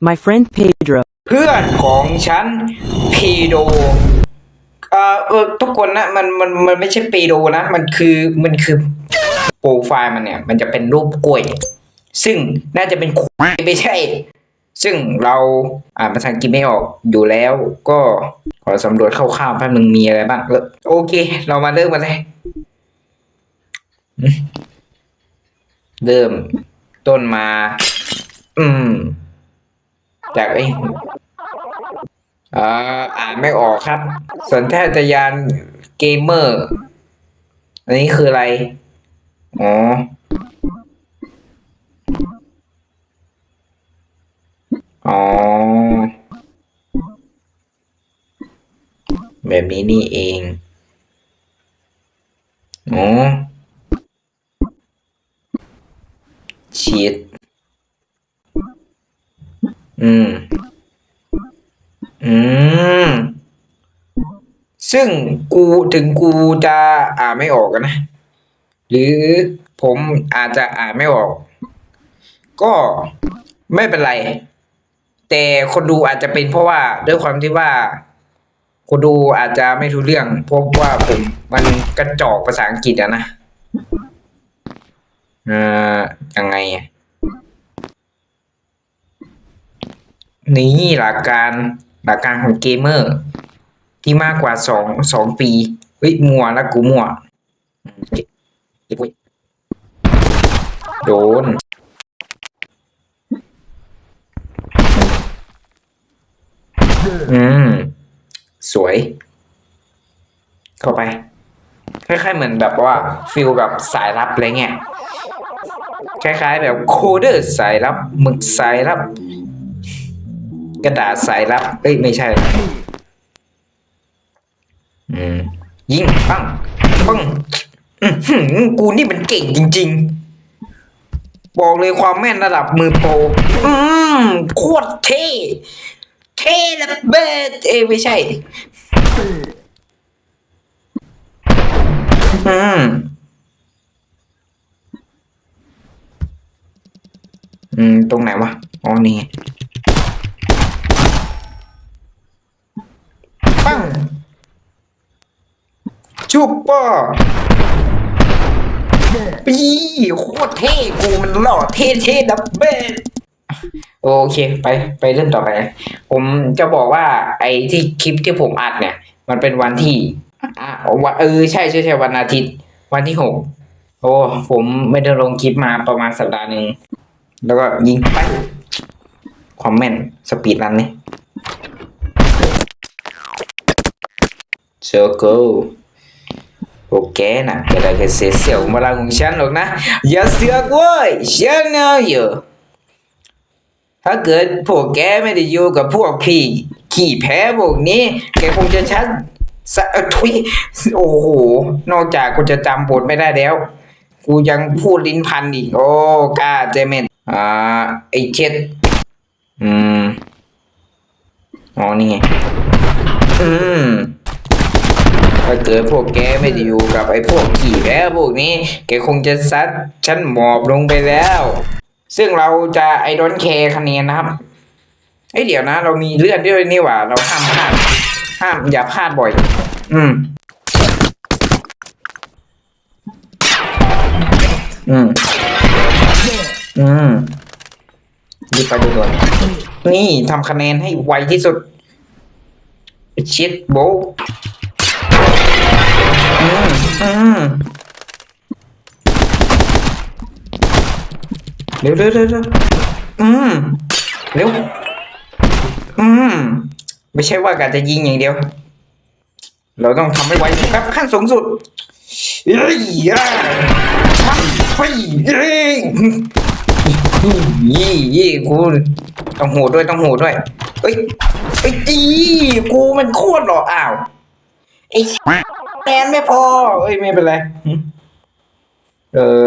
My friend Pedro. เพื่อนของฉันพีโดเอ่อเออทุกคนนะมันมันมันไม่ใช่ปีโดนะ มันคือมันคือโปรไฟล์มันเนี่ย มันจะเป็นรูปกล้วย ซึ่งน่าจะเป็นควายไม่ใช่ ซึ่งเราอ่านภาษาอังกฤษไม่ออกอยู่แล้วก็ขอสำรวจคร่าวๆแป๊บนึงมีอะไรบ้างเออโอเค เรามาเริ่มกันเลยเริ่มต้นมา อืม จากไอ้เอ่ออ่านไม่ออกครับสัญชาตญาณเกมเมอร์ อันนี้คืออะไร อ๋อ อ๋อ แบบนี้นี่เอง อ๋อชีต อืม อืม ซึ่งกูถึงกูจะอ่านไม่ออกนะ หรือผมอาจจะอ่านไม่ออก ก็ไม่เป็นไร แต่คนดูอาจจะเป็นเพราะว่าด้วยความที่ว่าคนดูอาจจะไม่รู้เรื่องเพราะว่าผมมันกระจอกภาษาอังกฤษอะนะ เอ่อยังไงอะ นี่หลักการหลักการของเกมเมอร์ ที่มากกว่าสองสองปีเฮ้ยมัวแล้วกูมัวโดนอืม สวย เข้าไป คล้ายๆเหมือนแบบว่าฟิลแบบสายลับอะไรเงี้ย คล้ายๆแบบโคเดอร์สายลับหมึกสายลับ กระดาษสายลับเอ้ยไม่ใช่ อืม ยิงปังปังอื้อหือกูนี่มันเก่งจริง ๆ บอกเลยความแม่นระดับมือโปรอืมโคตรเท่เท่ระเบิดเอ้ไม่ใช่ อืมอืม ตรงไหนวะ อ๋อ นี่ไง ปังจุบป่ะปีโคตรเท่กูมันหล่อเท่เท่ดับเบิลโอเค ไปไปเรื่องต่อไป ผมจะบอกว่า ไอ้ที่คลิปที่ผมอัดเนี่ย มันเป็นวันที่อ่าวันเออใช่ใช่ใช่วันอาทิตย์ วันที่หกโอ้ผมไม่ได้ลงคลิปมาประมาณสัปดาห์หนึ่งแล้วก็ยิงไปความแม่นสปีดรันนี่ เซอร์เกิลโอเคนะแกได้แค่เสียเสียวมาลาของฉันหรอกนะ อย่าเสือกเว้ยฉันเอาอยู่ ถ้าเกิดพวกแกไม่ได้อยู่กับพวกพี่ขี้แพ้พวกนี้ แกคงจะชัดสะทุยโอ้โห นอกจากกูจะจำบทไม่ได้แล้ว กูยังพูดลิ้นพันอีก โอ้กล้าเจเมนอ่า ไอเช็ดอืม อ๋อ นี่ไง อืม ถ้าเกิดพวกแกไม่ได้อยู่กับไอ้พวกขี่แพ้วพวกนี้ แกคงจะซัดฉันหมอบลงไปแล้ว ซึ่งเราจะไอดอนแคร์คะแนนนะครับไอยเดี๋ยวนะ เรามีเลือดด้วยนี่หว่า เราห้ามพลาดห้ามอย่าพลาดบ่อย อืม อืม อืมรีไปด่วนนี่ทำคะแนนให้ไวที่สุดชิดโบ ออืมเร็วเร็วเร็วเร็วอืมเร็วอืมไม่ใช่ว่าการจะยิงอย่างเดียว เราต้องทำให้ไวครับขั้นสูงสุดเฮ้ยไปเฮ้ยยี่ยี่กูต้องโหดด้วยต้องโหดด้วยเฮ้ยเฮ้ยอีกูมันโคตรหล่ออ้าวไอ้ แมนไม่พอ เอ้ยไม่เป็นไร เออ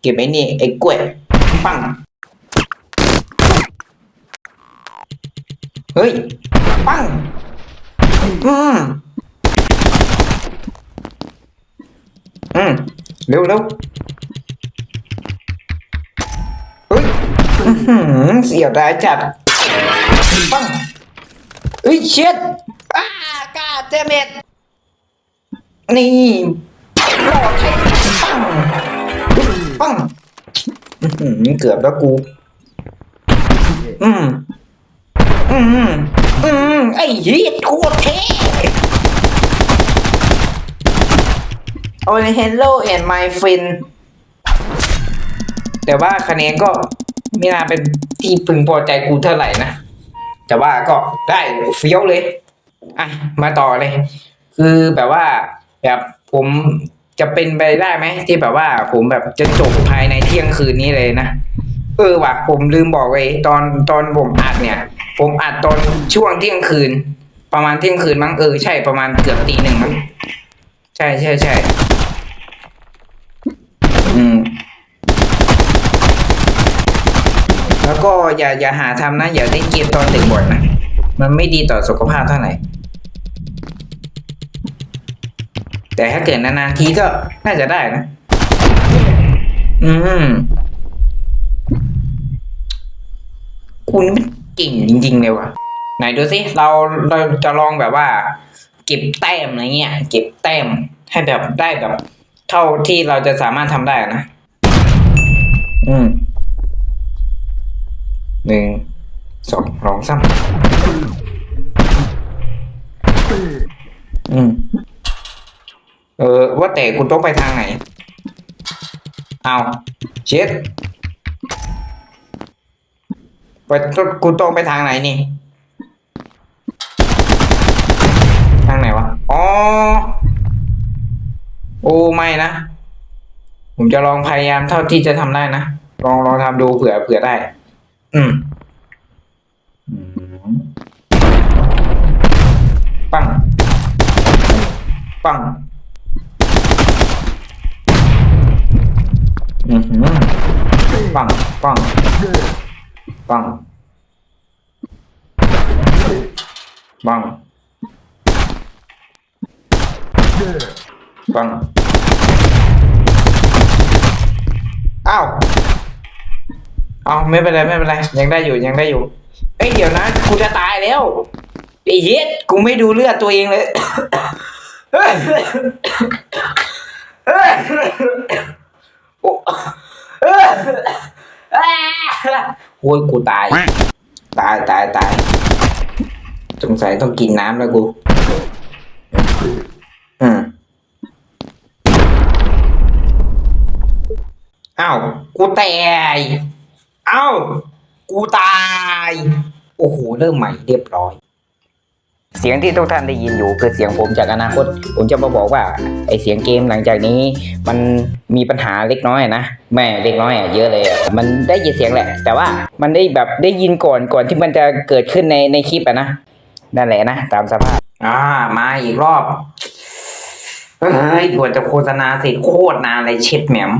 เก็บไอ้นี่ ไอ้กล้วย ปัง เฮ้ย ปัง อืม อืม เร็วเร็วเฮ้ยอื้อหือเสียวได้จัด ปังเอ้ยเช็ดอ้ากาเจเม็ด นี่หลอดให้ปังปังเกือบแล้วกู อืมอืมอืมไอ้เหี้ยโคตรเท่โอ้ย hello and my friend แต่ว่าคะแนนก็ไม่น่าเป็นที่พึงพอใจกูเท่าไหร่นะ แต่ว่าก็ได้เฟี้ยวเลย อะ มาต่อเลย คือแบบว่า แบบผมจะเป็นไปได้ไหมที่แบบว่า ผมแบบจะจบภายในเที่ยงคืนนี้เลยนะเออว่ะผมลืมบอกไว้ตอนตอนผมอัดเนี่ย ผมอัดตอนช่วงเที่ยงคืน ประมาณเที่ยงคืนมั้งเออใช่ประมาณเกือบตีหนึ่งมั้งใช่ใช่ใช่อืมแล้วก็อย่าอย่าหาทำนะ อย่าเล่นเกมตอนดึกบ่อยนะ มันไม่ดีต่อสุขภาพเท่าไหร่ แต่ถ้าเกิดนานๆทีก็น่าจะได้นะ อืมคุณมันเก่งจริง ๆ เลยว่ะ ไหนดูสิเราเราจะลองแบบว่า เก็บแต้มอะไรเงี้ย เก็บแต้มให้แบบได้แบบ เท่าที่เราจะสามารถทำได้นะ อืมหนึ่งสองสองสาม ว่าแต่คุณต้องไปทางไหน เอาเช็ดไปกูต้องไปทางไหนนี่ ทางไหนวะ อ๋อ โอ้ไม่นะ ผมจะลองพยายามเท่าที่จะทำได้นะ ลองลองทำดูเผื่อเผื่อได้ อืมอืมปัง ปัง อือหือปังปังปังปังปังอ้าวเอาไม่เป็นไรไม่เป็นไร ยังได้อยู่ยังได้อยู่เอ้ยเดี๋ยวนะกูจะตายแล้วไอ้เย็ดกูไม่ดูเลือดตัวเองเลย โอ้โอ้ยกูตาย ตายตายตายสงสัยต้องกินน้ำแล้วกู อืมอ้าวกูตายอ้าวกูตาย โอ้โห เริ่มใหม่เรียบร้อย เสียงที่ทุกท่านได้ยินอยู่คือเสียงผมจากอนาคต ผมจะมาบอกว่าไอเสียงเกมหลังจากนี้ มันมีปัญหาเล็กน้อยนะแม่เล็กน้อยอะเยอะเลยมันได้ยินเสียงแหละ แต่ว่ามันได้แบบได้ยินก่อนก่อนที่มันจะเกิดขึ้นในในคลิปอะนะนั่นแหละนะตามสภาพ อ่ามาอีกรอบเฮ้ยกว่าจะโฆษณาเสร็จโคตรนานเลยเช็ดแหมม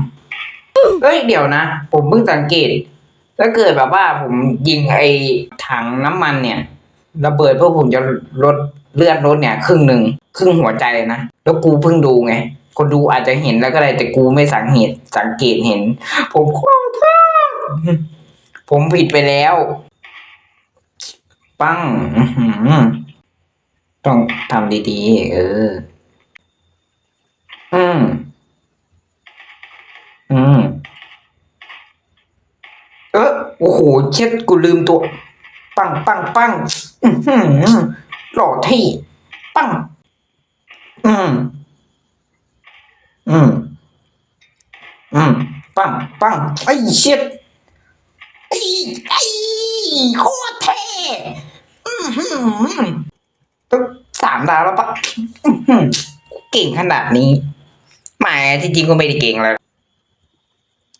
เอ้ยเดี๋ยวนะ ผมเพิ่งสังเกตถ้าเกิดแบบว่าผมยิงไอ้ถังน้ำมันเนี่ย ระเบิดเพื่อผมจะลดเลือดรถเนี่ยครึ่งหนึ่งครึ่งหัวใจนะแล้วกูเพิ่งดูไงคนดูอาจจะเห็นแล้วก็ได้แต่กูไม่สังเหตุสังเกตเห็น ผมขอโทษผมผิดไปแล้ว ปั้งต้องทำดีๆ เออ อืม อืม เออโอ้โห เช็ดกูลืมตัว ปังปังปังอื้อหือหล่อเที่ปัง อืม อืม อืม ปังปังไอ้เช็ดไอ้ไอ้โคตรเท่อื้อหือต้องสามดาวแล้วปะอื้อหือเก่งขนาดนี้หมที่จริงก็ไม่ได้เก่งแล้ว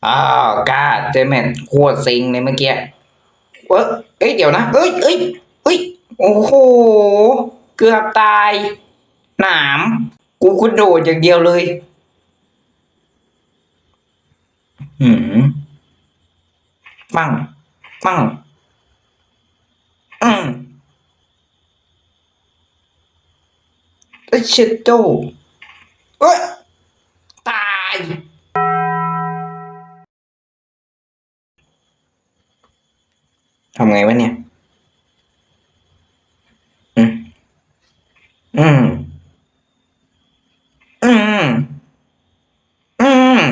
อ้าวกาเจแมนโคตรซิงเลยเมื่อกี้ เอ้ยเอ้ยเดี๋ยวนะเอ้ยเอ้ยเอ้ยโอ้โหเกือบตาย หนาม กูกุโดดอย่างเดียวเลยหืมปังปังอืมเอ้ยเชดโด ไงวะเนี่ย อืม อืม อืม อืม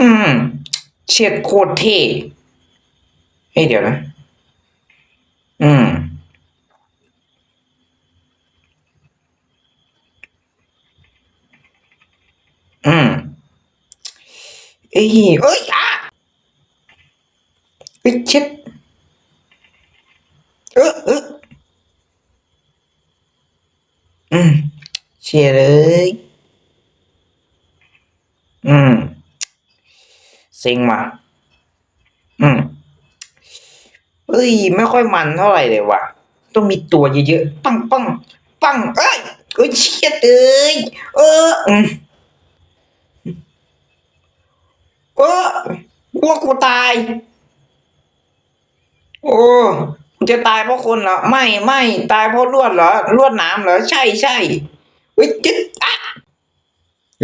อืม เชียดโคตรเท่เฮ้ยเดี๋ยวนะ อืมอืมเอ้ยเอ้ย อะเอ้ยเช็ดเออเอออืมเชียร์เลย อืมซ็งว่ะอืมเอ้ย ไม่ค่อยมันเท่าไหร่เลยว่ะ ต้องมีตัวเยอะๆ ปังปังปัง เอ้ยเอ้ยเชียดเอ้ยเอออืมเออพวกกูตาย โอ้จะตายเพราะคนเหรอ ไม่ไม่ตายเพราะลวดเหรอลวดหน้ำเหรอ ใช่ใช่เฮ้จึ๊ดอะ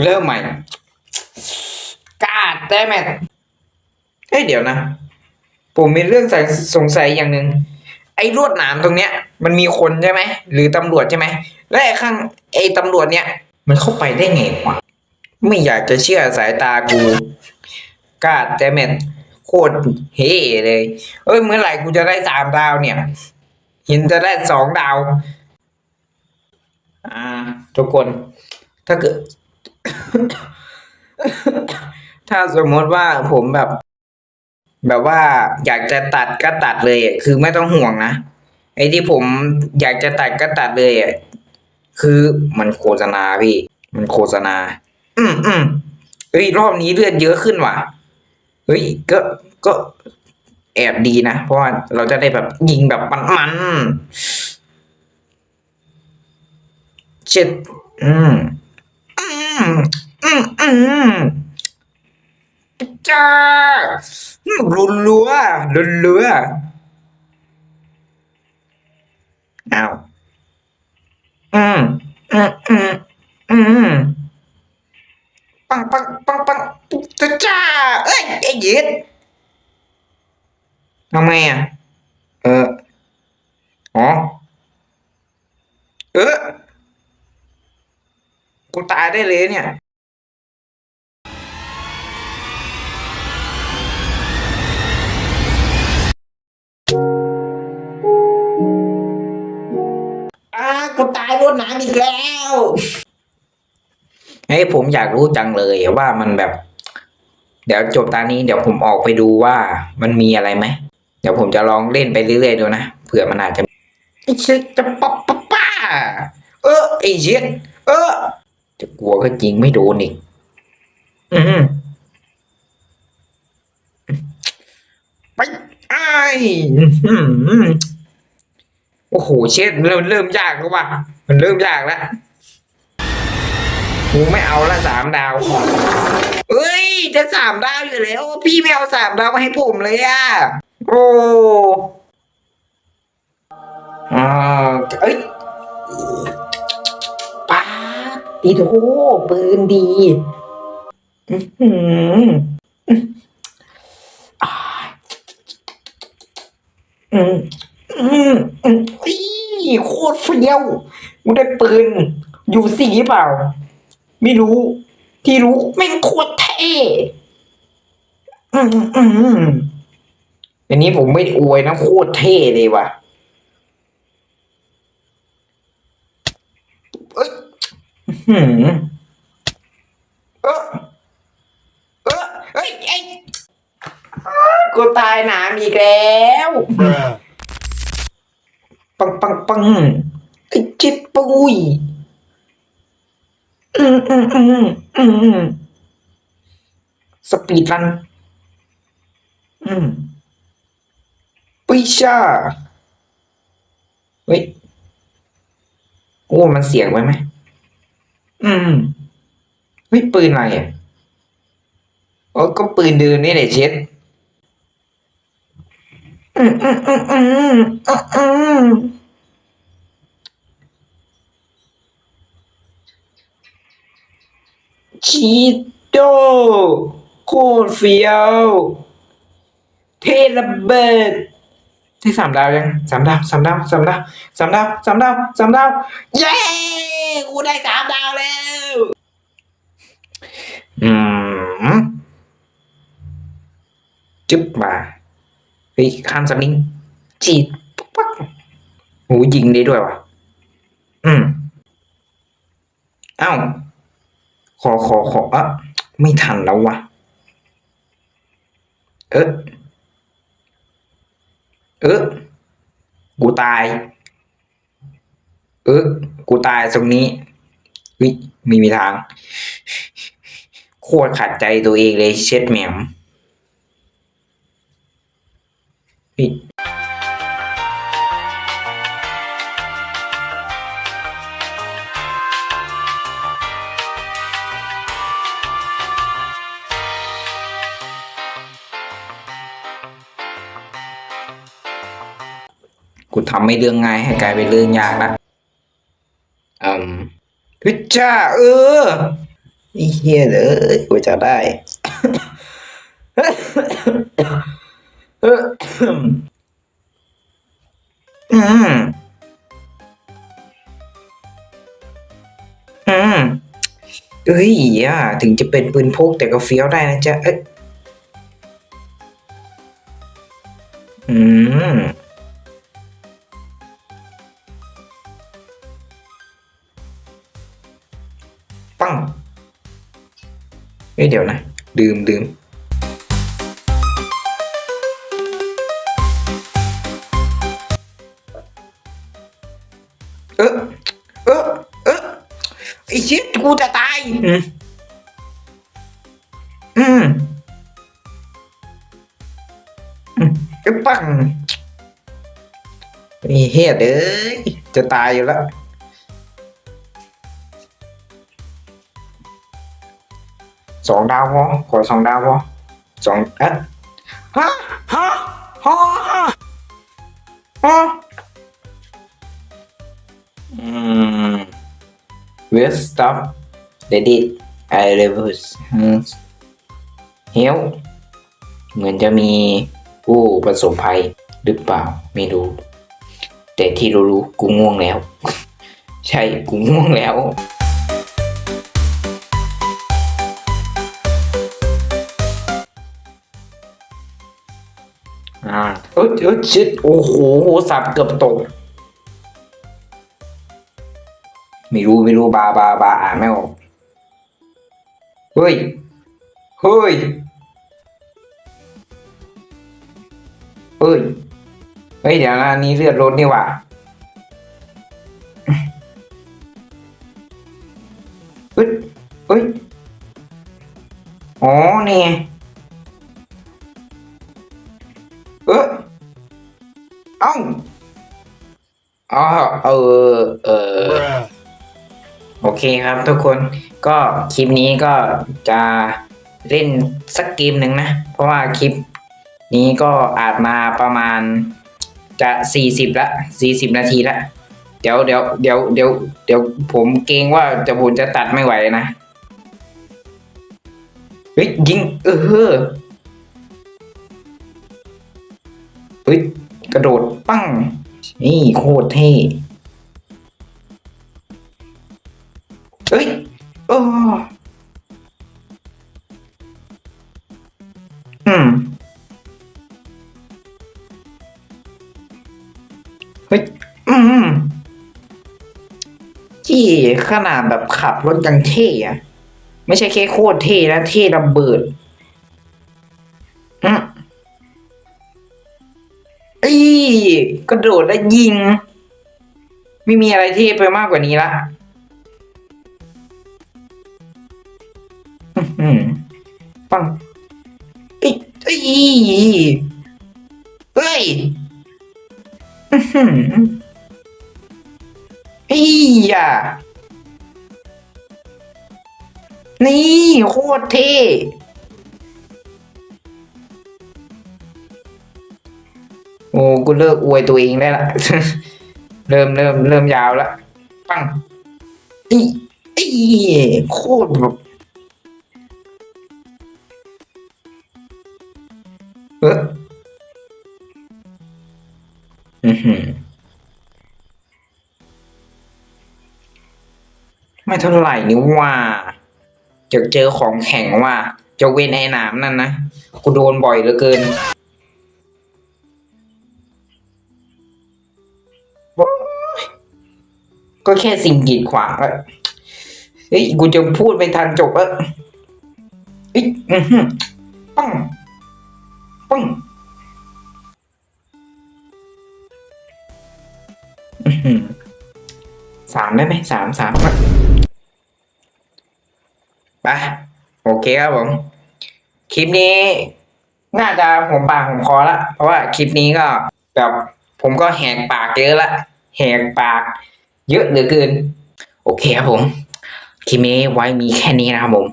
เริ่มใหม่กาดได้ไหมเฮ้ยเดี๋ยวนะ ผมมีเรื่องสงสัยอย่างหนึ่งไอ้ลวดหนามตรงเนี้ย มันมีคนใช่ไหมหรือตำรวจใช่ไหมและไอ้ข้างไอ้ตำรวจเนี้ยมันเข้าไปได้ไงวะไม่อยากจะเชื่อสายตากูกาดแต่เม็ด โคตรเฮ่เลย เอ้ยเมื่อไหร่กูจะได้สามดาวเนี่ยเห็นจะได้สองดาว อ่า ทุกคน ถ้าเกิด ถ้าสมมติว่าผมแบบ แบบว่าอยากจะตัดก็ตัดเลยคือไม่ต้องห่วงนะไอ้ที่ผมอยากจะตัดก็ตัดเลยอะคือมันโฆษณาพี่ มันโฆษณา อืมอืมเฮ้ยรอบนี้เลือดเยอะขึ้นว่ะ เฮ้ยก็ก็แอบดีนะ เพราะว่าเราจะได้แบบยิงแบบมันๆเช็ดอืมอืมอืมอืมจ้ารุนรัวรุนรัวอ้าวอืมอืมอืมอืม ปังปังปังปังปุ๊บจ้าจ้าเอ้ยไอ้เย็ดทำไมอะ เออ อ๋อ เออ กูตายได้เลยเนี่ยอ่ากูตายรวดน้ำอีกแล้ว เฮ้ยผมอยากรู้จังเลยว่ามันแบบ เดี๋ยวจบตานี้เดี๋ยวผมออกไปดูว่ามันมีอะไรไหมเดี๋ยวผมจะลองเล่นไปเรื่อยๆดูนะเผื่อมันอาจจะไอ้เช็ดจะป๊อปป๊าป้าเออไอ้เช็ดเออ จะกลัวก็จริงไม่โดนอีกอืมไปไอ้ายอื้อหือโอ้โหเช็ดเริ่มเริ่มยากแล้วว่ะมันเริ่มยากแล้ว กูไม่เอาละสามดาวเอ้ย จะสามดาวอยู่แล้ว พี่ไม่เอาสามดาวมาให้ผมเลยอะ โอ้อ่าเอ้ยป้าดดีโถปืนดีอื้อหืออ่าอืมอืมอืมอีโคตรเฟี้ยวกูได้ปืน อยู่สีเปล่า ไม่รู้ ที่รู้แม่งโคตรเท่อืมอืมอืมอันนี้ผมไม่ได้อวยนะโคตรเท่เลยว่ะเอ้ยอื้อหือเออเออเอ้ยไอ้ยกูตายหนามอีกแล้ว Bruh. ปังปังปังไอ้จิตปุย อืมอืมอืมอืมอืมสปีดรัน อืมปิชาเฮ้ยโอ้มันเสียงไว้ไหม อืมเฮ้ยปืนอะไรอะโอ้ก็ปืนเดินนี่แหละเช็ดอืมอืมอืมอืมอืมอืม ชีโตโคตรเฟี้ยว เทระเบิดได้สามดาวยังสามดาวสามดาวสามดาวสามดาวสามดาวสามดาวเย้กูได้สามดาวแล้ว อืมจึ๊บมาเฮ้ยข้ามสลิงจีดปุ๊บปั๊บโหยิงได้ด้วยวะอืม เอ้า อขอขออะไม่ทันแล้ววะเออเออกูตาย เออกูตายตรงนี้วิไม่มีทาง โคตรขัดใจตัวเองเลยเช็ดแหมม ทำไม่เรื่องง่ายให้กลายเป็นเรื่องยากละอืมฮึจ้าเออไอ้เฮียเลยกูจะได้เอออืม อืมเอ้ยอะถึงจะเป็นปืนพกแต่ก็เฟี้ยวได้นะจ๊ะ เอ้ยอืม เอ้ยเดี๋ยวนะ ดื่มดื่มเออเออเออไอ้ชิดกูจะตาย อืมอืมอืมไอ้ปังไอ้เฮ็ดเอ้ยจะตายอยู่แล้ว สองดาวพอขอสองดาวพอสองเอ๊ะฮะฮะฮะฮะอืม will stop ready I levels เฮลเหมือนจะมีผู้ประสบภัยหรือเปล่าไม่รู้ แต่ที่รู้ๆกูง่วงแล้ว ใช่กูง่วงแล้ว อ่าเอยเอยชิดโอ้โหสับเกือบตก ไม่รู้ไม่รู้บาบาบาอ่านไม่ออกเฮ้ยเฮ้ยเฮ้ยเฮ้ยเดี๋ยวนะนี้เลือดลดนี่หว่าเฮ้ยเฮ้ยอ๋อนี่ อ๋อเออเออโอเคครับทุกคนก็คลิปนี้ก็จะเล่นสักเกมหนึ่งนะ เพราะว่าคลิปนี้ก็อาจมาประมาณจะสี่สิบละสี่สิบนาทีละเดี๋ยวเดี๋ยวเดี๋ยวเดี๋ยวเดี๋ยวผมเกรงว่าจะผมจะตัดไม่ไหวนะเฮ้ยยิงเออเฮ้ยกระโดดปั้ง นี่โคตรเท่เฮ้ยโอ้อืมเฮ้ย อืมที่ขนาดแบบขับรถยังเท่อะไม่ใช่แค่โคตรเท่นะ เท่ระเบิด กระโดดแล้วยิง ไม่มีอะไรเท่ไปมากกว่านี้ละปังเอ้ยเอ้ยเฮ้ยอื้อหือเฮ้ยอะนี่โคตรเท่ อ้กูเลิกอวยตัวเองได้ละ เริ่มเริ่มเริ่มยาวล้วปังอีอีโคตรแบบเอออือหือไม่เท่าไหร่นี่ว่าจะเจอของแข็งว่าจะเว้นไอ้หนามนั่นนะ กูโดนบ่อยเหลือเกิน ก็แค่สิ่งกีดขวางอะเฮ้ยกูจะพูดไปทันจบอะเอ้ยอือหือปังปังอื้อหือสามได้ไหมสามสามไปโอเคครับผม คลิปนี้ น่าจะผมปากผมคอละเพราะว่าคลิปนี้ก็แบบผมก็แหกปากเยอะละแหกปาก เยอะเหลือเกิน โอเคครับผมคลิปนี้ไว้มีแค่นี้นะครับผม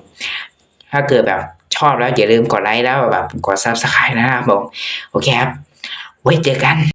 ถ้าเกิดแบบชอบแล้วอย่าลืมกดไลค์แล้วแบบกดซับสไครต์นะครับผม โอเคครับ ไว้เจอกัน